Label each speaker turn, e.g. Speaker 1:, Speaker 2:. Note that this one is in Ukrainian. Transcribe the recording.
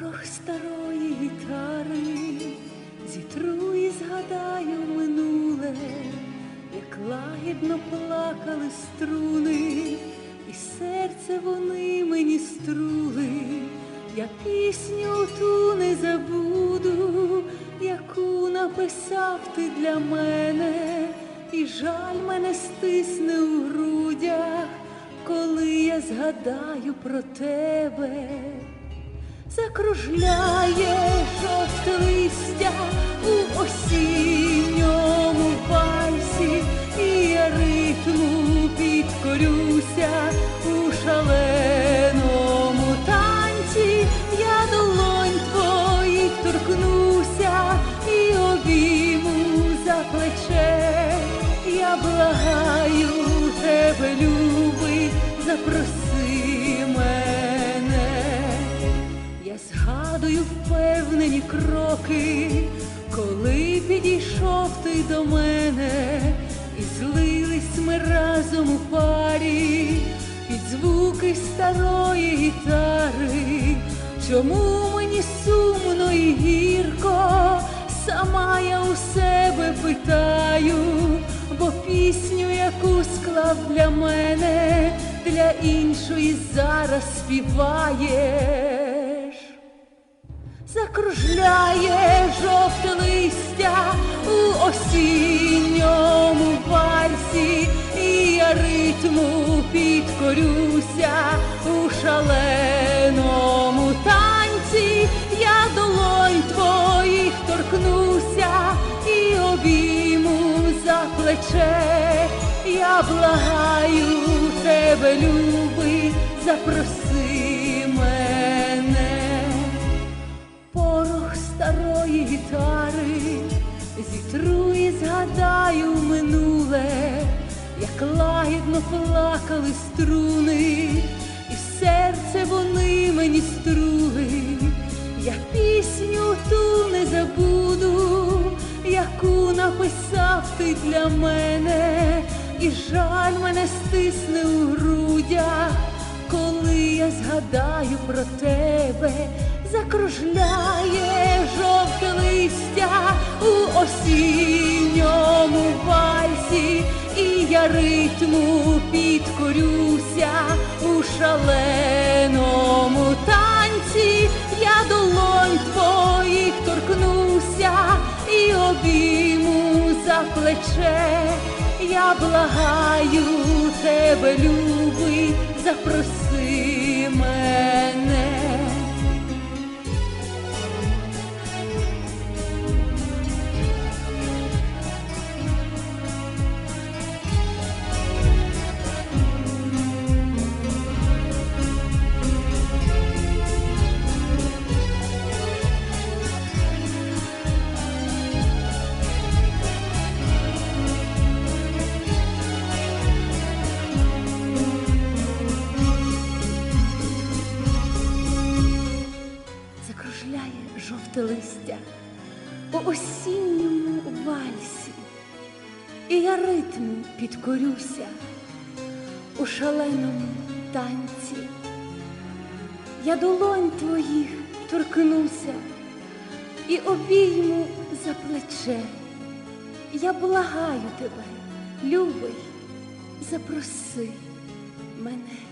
Speaker 1: Порох старої гітари, зітру і згадаю минуле, як лагідно плакали струни, і серце вони мені струли, я пісню ту не забуду, яку написав ти для мене, і жаль мене стисне у грудях, коли я згадаю про тебе закружляє жовте листя у осінньому вальсі, і я ритму підкорюся у шаленому танці, я долонь твоїх торкнуся і обійму за плече, я благаю тебе, любий, запроси Згадую впевнені кроки, коли підійшов ти до мене, і злились ми разом у парі під звуки старої гітари. Чому мені сумно і гірко, сама я у себе питаю, бо пісню, яку склав для мене, для іншої зараз співаєш закружляє жовте листя у осінньому вальсі, і я ритму підкорюся у шаленому танці, я долонь твоїх торкнуся і обійму за плече, я благаю тебе, любий, запроси гітари, зітру і згадаю минуле, як лагідно плакали струни, і в серце вони мені струли, я пісню ту не забуду, яку написав ти для мене, і жаль мене стисне у грудях коли я згадаю про тебе, закружляє у осінньому вальсі, і я ритму підкорюся у шаленому танці, я долонь твоїх торкнуся і обійму за плече. Я благаю тебе, любий, запроси жовте листя у осінньому вальсі, і я ритму підкорюся у шаленому танці. Я долонь твоїх торкнуся і обійму за плече. Я благаю тебе, любий, запроси мене.